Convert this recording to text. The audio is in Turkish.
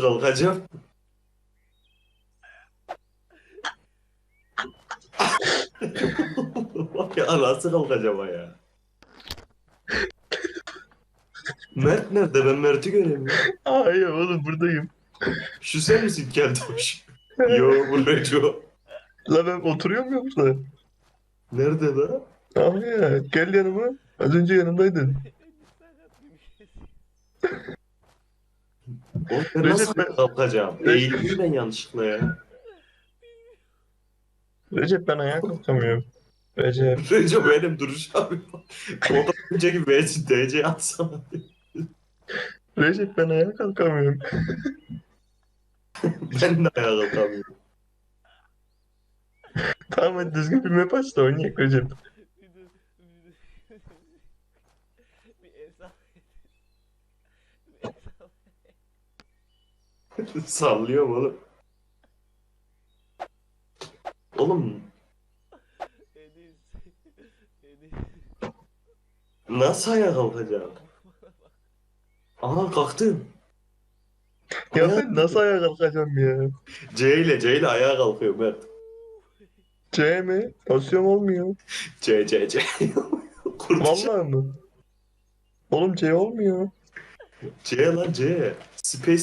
kalkacağım. Bak ya nasıl kalkacağım ya. Mert nerede? Ben Mert'i göremiyorum. Hayır oğlum buradayım. Şu sen misin Keltoş? Yo bu Reco. La ben oturuyorum yoksa. Nerede la? Abi ya gel yanıma. Az önce yanımdaydın. Oğlum ben Recep, nasıl ben- kalkacağım? Eğildim ben yanlışlıkla ya. Recep ben ayağa kalkamıyorum. Recep. Recep benim duracağım. Fotoğraf önceki VC DC atsana. Recep ben ayağa kalkamıyorum. ben de ayağa kalkamıyorum. Tamam hadi düzgün bir map aç da oynayalım Recep. Bir bir. Bir Sallıyorum oğlum. Oğlum Enis. Enis. nasıl ayağa kalkacağım? Aha kalktım. Ya Ayağa- ben nasıl ayağa kalkacağım ya? C ile C ile ayağa kalkıyor Mert. C mi? Basıyorum olmuyor. C C C. Kurtulacağım. Vallahi mı? Oğlum C olmuyor. C lan C. Space